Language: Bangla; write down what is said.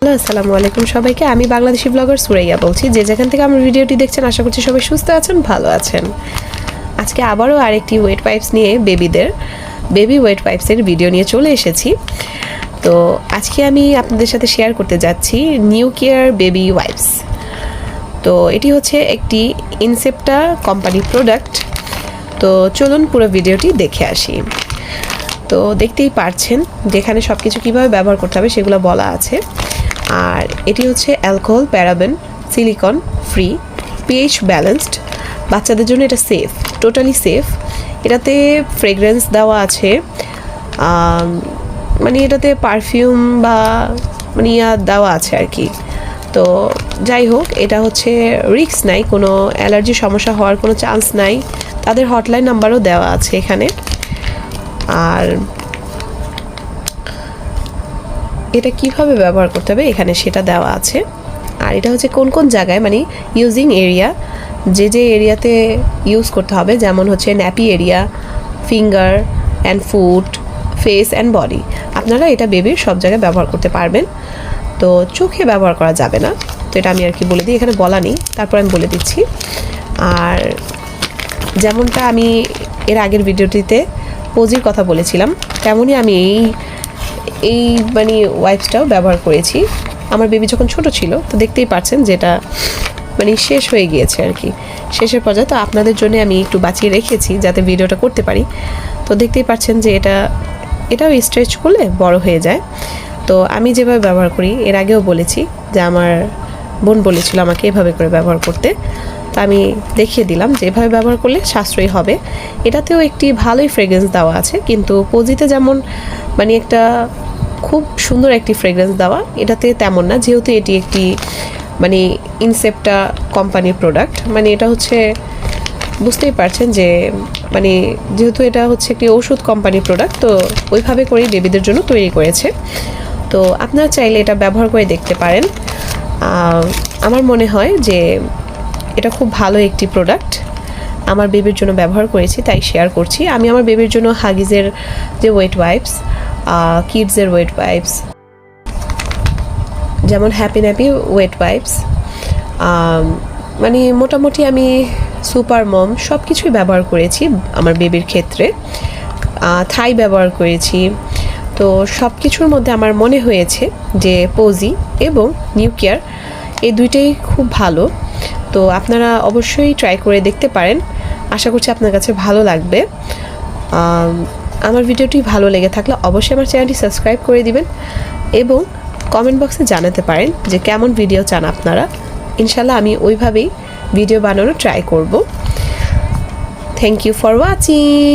হ্যালো, আসসালামু আলাইকুম সবাইকে। আমি বাংলাদেশি ব্লগার সুরাইয়া বলছি। যে যেখান থেকে আমার ভিডিওটি দেখছেন, আশা করছি সবাই সুস্থ আছেন, ভালো আছেন। আজকে আবারও আরেকটি ওয়েট পাইপস নিয়ে বেবিদের বেবি ওয়েট পাইপসের ভিডিও নিয়ে চলে এসেছি। তো আজকে আমি আপনাদের সাথে শেয়ার করতে যাচ্ছি নিউ কেয়ার বেবি ওয়াইপস তো এটি হচ্ছে একটি ইনসেপ্টা কোম্পানির প্রোডাক্ট তো চলুন পুরো ভিডিওটি দেখে আসি। তো দেখতেই পারছেন যেখানে সব কিছু কীভাবে ব্যবহার করতে হবে সেগুলো বলা আছে। আর এটি হচ্ছে alcohol, paraben, silicone, free pH balanced বাচ্চাদের জন্য এটা সেফ টোটালি সেফ এটাতে ফ্রেগরেন্স দেওয়া আছে মানে এটাতে পারফিউম বা মানে ইয়া দেওয়া আছে আর কি। তো যাই হোক, এটা হচ্ছে রিস্ক নাই, কোনো অ্যালার্জি সমস্যা হওয়ার কোনো চান্স নাই। তাদের হটলাইন নাম্বারও দেওয়া আছে এখানে। আর এটা কীভাবে ব্যবহার করতে হবে, এখানে সেটা দেওয়া আছে। আর এটা হচ্ছে কোন কোন জায়গায় মানে ইউজিং এরিয়া যে যে এরিয়াতে ইউজ করতে হবে, যেমন হচ্ছে nappy area finger and foot face and body আপনারা এটা বেবির সব জায়গায় ব্যবহার করতে পারবেন। তো চোখে ব্যবহার করা যাবে না। তো এটা আমি আর কি বলে দিই, এখানে বলা নেই, তারপর আমি বলে দিচ্ছি। আর যেমনটা আমি এর আগের ভিডিওটিতে পোজির কথা বলেছিলাম, তেমনই আমি এই এই মানে ওয়াইপসটাও ব্যবহার করেছি। আমার বেবি যখন ছোট ছিল, তো দেখতেই পাচ্ছেন যেটা মানে শেষ হয়ে গিয়েছে আর কি। শেষের পর্যায়ে তো আপনাদের জন্য আমি একটু বাঁচিয়ে রেখেছি যাতে ভিডিওটা করতে পারি। তো দেখতেই পাচ্ছেন যে এটা, এটাও স্ট্রেচ করলে বড় হয়ে যায়। তো আমি যেভাবে ব্যবহার করি, এর আগেও বলেছি যে আমার বোন বলেছিল আমাকে এভাবে করে ব্যবহার করতে। তা আমি দেখিয়ে দিলাম যে এভাবে ব্যবহার করলে সাশ্রয়ী হবে। এটাতেও একটি ভালোই ফ্রেগ্রেন্স দেওয়া আছে, কিন্তু পজিতে যেমন মানে একটা খুব সুন্দর একটি ফ্রেগ্রেন্স দেওয়া, এটাতে তেমন না। যেহেতু এটি একটি মানে ইনসেপ্টা কোম্পানির প্রোডাক্ট মানে এটা হচ্ছে বুঝতেই পারছেন যে মানে যেহেতু এটা হচ্ছে একটি ওষুধ কোম্পানির প্রোডাক্ট তো ওইভাবে করেই বেবিদের জন্য তৈরি করেছে। তো আপনারা চাইলে এটা ব্যবহার করে দেখতে পারেন। আমার মনে হয় যে এটা খুব ভালো একটি প্রোডাক্ট আমার বেবির জন্য ব্যবহার করেছি, তাই শেয়ার করছি। আমি আমার বেবির জন্য হাগিজের যে ওয়েট ওয়াইপস কিডসের ওয়েট ওয়াইপস যেমন হ্যাপি ন্যাপি ওয়েট ওয়াইপস মানে মোটামুটি আমি সুপার মম সব কিছুই ব্যবহার করেছি আমার বেবির ক্ষেত্রে। থাই ব্যবহার করেছি। তো সব কিছুর মধ্যে আমার মনে হয়েছে যে পজি এবং নিউ কেয়ার এই দুইটাই খুব ভালো। তো আপনারা অবশ্যই ট্রাই করে দেখতে পারেন। আশা করছি আপনার কাছে ভালো লাগবে। আমার ভিডিওটি ভালো লেগে থাকলে অবশ্যই আমার চ্যানেলটি সাবস্ক্রাইব করে দিবেন এবং কমেন্ট বক্সে জানাতে পারেন যে কেমন ভিডিও চান আপনারা। ইনশাল্লাহ আমি ওইভাবেই ভিডিও বানানোর ট্রাই করব। Thank you for watching